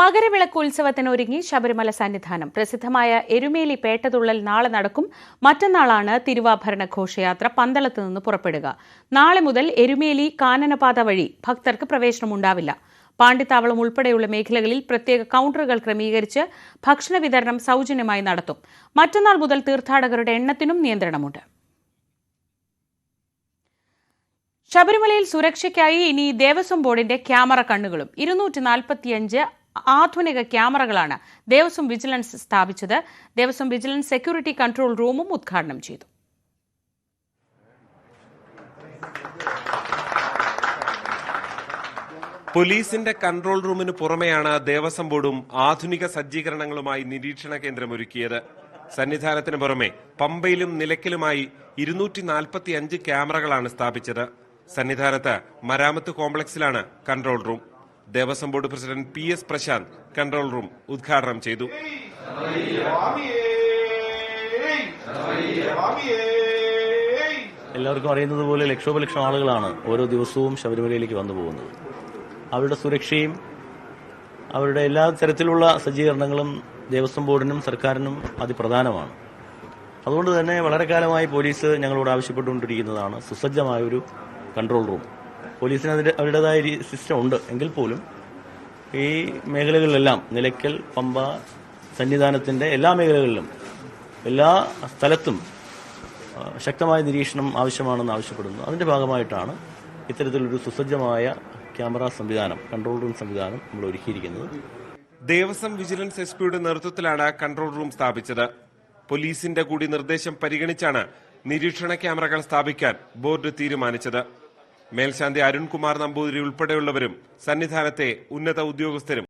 മകരവിളക്ക് ഉത്സവത്തിനൊരുങ്ങി ശബരിമല സന്നിധാനം. പ്രസിദ്ധമായ എരുമേലി പേട്ടതുള്ളൽ നാളെ നടക്കും. മറ്റന്നാളാണ് തിരുവാഭരണ ഘോഷയാത്ര പന്തളത്ത് നിന്ന് പുറപ്പെടുക. നാളെ മുതൽ എരുമേലി കാനനപാത വഴി ഭക്തർക്ക് പ്രവേശനമുണ്ടാവില്ല പാണ്ടിത്താവളം ഉൾപ്പെടെയുള്ള മേഖലകളിൽ പ്രത്യേക കൗണ്ടറുകൾ ക്രമീകരിച്ച് ഭക്ഷണ വിതരണം സൗജന്യമായി നടത്തും. മറ്റന്നാൾ മുതൽ തീർത്ഥാടകരുടെ എണ്ണത്തിനും നിയന്ത്രണമുണ്ട്. ശബരിമലയിൽ സുരക്ഷയ്ക്കായി ഇനി ദേവസ്വം ബോർഡിന്റെ ക്യാമറ കണ്ണുകളും. ഇരുന്നൂറ്റി നാൽപ്പത്തിയഞ്ച് ആധുനിക ക്യാമറകളാണ് ദേവസ്വം വിജിലൻസ് സ്ഥാപിച്ചത്. ദേവസ്വം വിജിലൻസ് സെക്യൂരിറ്റി കൺട്രോൾ റൂമും ഉദ്ഘാടനം ചെയ്തു. പോലീസിന്റെ കൺട്രോൾ റൂമിന് പുറമെയാണ് ദേവസ്വം ബോർഡും ആധുനിക സജ്ജീകരണങ്ങളുമായി നിരീക്ഷണ കേന്ദ്രം ഒരുക്കിയത്. സന്നിധാനത്തിന് പുറമെ പമ്പയിലും നിലയ്ക്കലുമായി ഇരുന്നൂറ്റി നാൽപ്പത്തി അഞ്ച് ക്യാമറകളാണ് സ്ഥാപിച്ചത്. സന്നിധാനത്ത് മരാമത്ത് കോംപ്ലക്സിലാണ് control room. Devaswom board president P S Prashanth control room ഉദ്ഘാടനം ചെയ്തു. എല്ലാവർക്കും അറിയുന്നത് പോലെ ലക്ഷോപലക്ഷം ആളുകളാണ് ഓരോ ദിവസവും ശബരിമലയിലേക്ക് വന്നു പോകുന്നത്. അവരുടെ സുരക്ഷയും അവരുടെ എല്ലാ തരത്തിലുള്ള സജ്ജീകരണങ്ങളും ദേവസ്വം ബോർഡിനും സർക്കാരിനും അതിപ്രധാനമാണ്. അതുകൊണ്ട് തന്നെ വളരെ കാലമായി പോലീസ് ഞങ്ങളോട് ആവശ്യപ്പെട്ടുകൊണ്ടിരിക്കുന്നതാണ്. സുസജ്ജമായ ഒരു കൺട്രോൾ റൂം. പോലീസിന് അതിന്റെ അവരുടേതായ സിസ്റ്റം ഉണ്ട്. എങ്കിൽ പോലും ഈ മേഖലകളിലെല്ലാം നിലയ്ക്കൽ പമ്പ സന്നിധാനത്തിന്റെ എല്ലാ മേഖലകളിലും എല്ലാ സ്ഥലത്തും ശക്തമായ നിരീക്ഷണം ആവശ്യമാണെന്ന് ആവശ്യപ്പെടുന്നു. അതിന്റെ ഭാഗമായിട്ടാണ് ഇത്തരത്തിലൊരു സുസജ്ജമായ ക്യാമറ സംവിധാനം കൺട്രോൾ റൂം സംവിധാനം നമ്മൾ ഒരുക്കിയിരിക്കുന്നത്. ദേവസ്വം വിജിലൻസ് എസ് പിയുടെ നേതൃത്വത്തിലാണ് കൺട്രോൾ റൂം സ്ഥാപിച്ചത്. പോലീസിന്റെ കൂടി നിർദ്ദേശം പരിഗണിച്ചാണ് നിരീക്ഷണ ക്യാമറകൾ സ്ഥാപിക്കാൻ ബോർഡ് തീരുമാനിച്ചത്. മേൽശാന്തി അരുൺകുമാർ നമ്പൂതിരി ഉൾപ്പെടെയുള്ളവരും സന്നിധാനത്തെ ഉന്നത ഉദ്യോഗസ്ഥരും